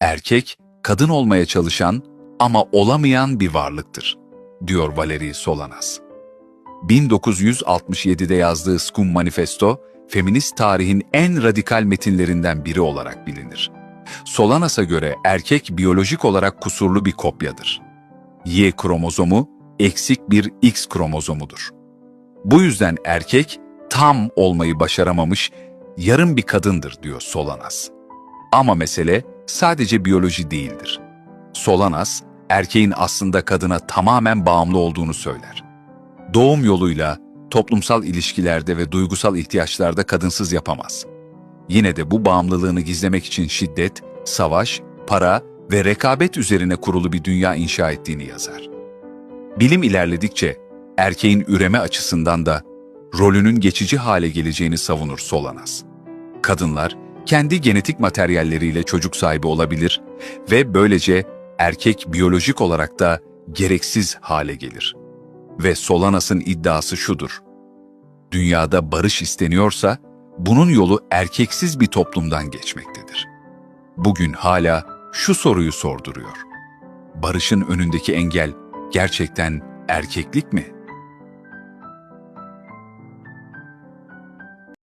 Erkek, kadın olmaya çalışan ama olamayan bir varlıktır, diyor Valeri Solanas. 1967'de yazdığı Scum Manifesto, feminist tarihin en radikal metinlerinden biri olarak bilinir. Solanas'a göre erkek biyolojik olarak kusurlu bir kopyadır. Y kromozomu eksik bir X kromozomudur. Bu yüzden erkek tam olmayı başaramamış, yarım bir kadındır diyor Solanas. Ama mesele sadece biyoloji değildir. Solanas, erkeğin aslında kadına tamamen bağımlı olduğunu söyler. Doğum yoluyla toplumsal ilişkilerde ve duygusal ihtiyaçlarda kadınsız yapamaz. Yine de bu bağımlılığını gizlemek için şiddet, savaş, para ve rekabet üzerine kurulu bir dünya inşa ettiğini yazar. Bilim ilerledikçe erkeğin üreme açısından da rolünün geçici hale geleceğini savunur Solanas. Kadınlar kendi genetik materyalleriyle çocuk sahibi olabilir ve böylece erkek biyolojik olarak da gereksiz hale gelir. Ve Solanas'ın iddiası şudur. Dünyada barış isteniyorsa bunun yolu erkeksiz bir toplumdan geçmektedir. Bugün hala şu soruyu sorduruyor. Barışın önündeki engel gerçekten erkeklik mi?